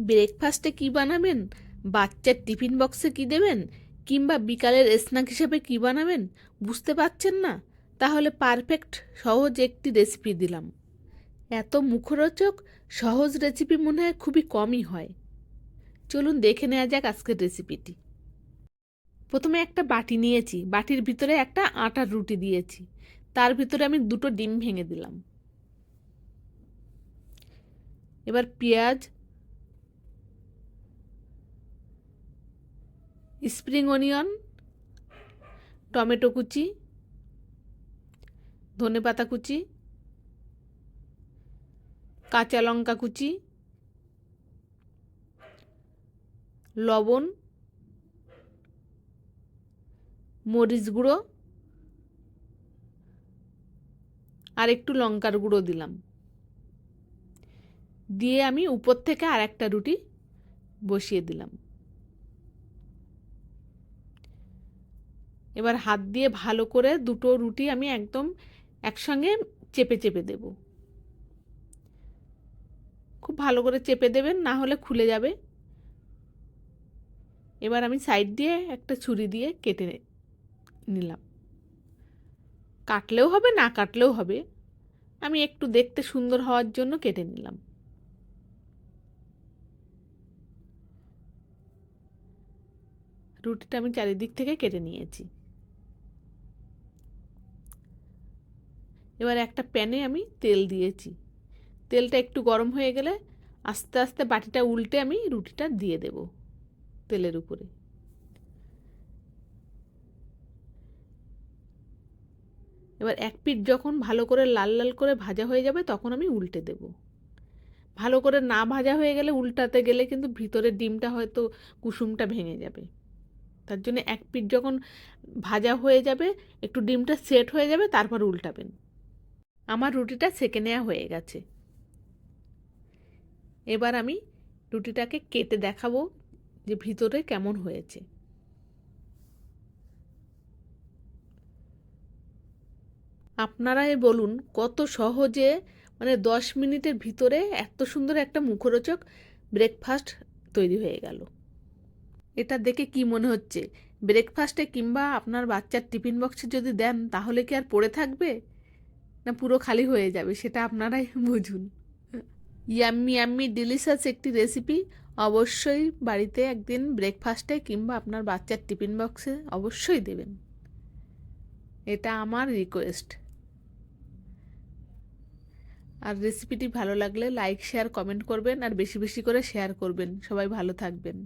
ব্রেকফাস্টে কি বানাবেন? বাচ্চার টিফিন বক্সে কি দেবেন? কিংবা বিকালের স্ন্যাক হিসেবে কি বানাবেন? বুঝতে পারছেন না? তাহলে পারফেক্ট, সহজ একটি রেসিপি দিলাম। এত মুখরোচক, সহজ রেসিপি মনে হয় খুবই কমই হয়। চলুন দেখে নেওয়া যাক আজকের রেসিপিটি। প্রথমে একটা বাটি নিয়েছি। বাটির ভিতরে একটা আটার রুটি দিয়েছি। তার ভিতরে আমি দুটো ডিম ভেঙে দিলাম। এবার পেঁয়াজ স্প্রিং অনিয়ন, টমেটো কুচি ধনেপাতা কুচি, কাঁচা লঙ্কা কুচি, লবণ, মরিচ গুঁড়ো, আর একটু লঙ্কার গুঁড়ো দিলাম। দিয়ে আমি উপর থেকে আর একটা রুটি বসিয়ে দিলাম। এবার হাত দিয়ে ভালো করে দুটো রুটি আমি একদম একসঙ্গে চেপে চেপে দেব। খুব ভালো করে চেপে দেবেন, না হলে খুলে যাবে। এবার আমি সাইড দিয়ে একটা ছুরি দিয়ে কেটে নিলাম। কাটলেও হবে, না কাটলেও হবে। আমি একটু দেখতে সুন্দর হওয়ার জন্য কেটে নিলাম। রুটিটা আমি চারিদিক থেকে কেটে নিয়েছি। এবার একটা প্যানে আমি তেল দিয়েছি। তেলটা একটু গরম হয়ে গেলে আস্তে আস্তে বাটিটা উল্টে আমি রুটিটা দিয়ে দেব তেলের উপরে। এবার এক পিঠ যখন ভালো করে লাল লাল করে ভাজা হয়ে যাবে তখন আমি উল্টে দেব। ভালো করে না ভাজা হয়ে গেলে উল্টাতে গেলে কিন্তু ভিতরের ডিমটা হয়তো কুসুমটা ভেঙে যাবে। তার জন্য এক পিঠ যখন ভাজা হয়ে যাবে, একটু ডিমটা সেট হয়ে যাবে, তারপর উল্টাবেন। আমার রুটিটা সেকে নেওয়া হয়ে গেছে। এবার আমি রুটিটাকে কেটে দেখাবো যে ভিতরে কেমন হয়েছে। আপনারাই বলুন কত সহজে মানে দশ মিনিটের ভিতরে এত সুন্দর একটা মুখরোচক ব্রেকফাস্ট তৈরি হয়ে গেল। এটা দেখে কি মনে হচ্ছে? ব্রেকফাস্টে কিংবা আপনার বাচ্চার টিফিন বক্সে যদি দেন তাহলে কি আর পড়ে থাকবে? না পুরো খালি হয়ে যাবে, সেটা আপনারাই বুঝুন। ইয়াম্মি ইয়াম্মি ডিলিশাস একটি রেসিপি অবশ্যই বাড়িতে একদিন ব্রেকফাস্টে কিংবা আপনার বাচ্চার টিফিন বক্সে অবশ্যই দেবেন। এটা আমার রিকোয়েস্ট আর রেসিপিটি ভালো লাগলে লাইক শেয়ার কমেন্ট করবেন আর বেশি বেশি করে শেয়ার করবেন। সবাই ভালো থাকবেন।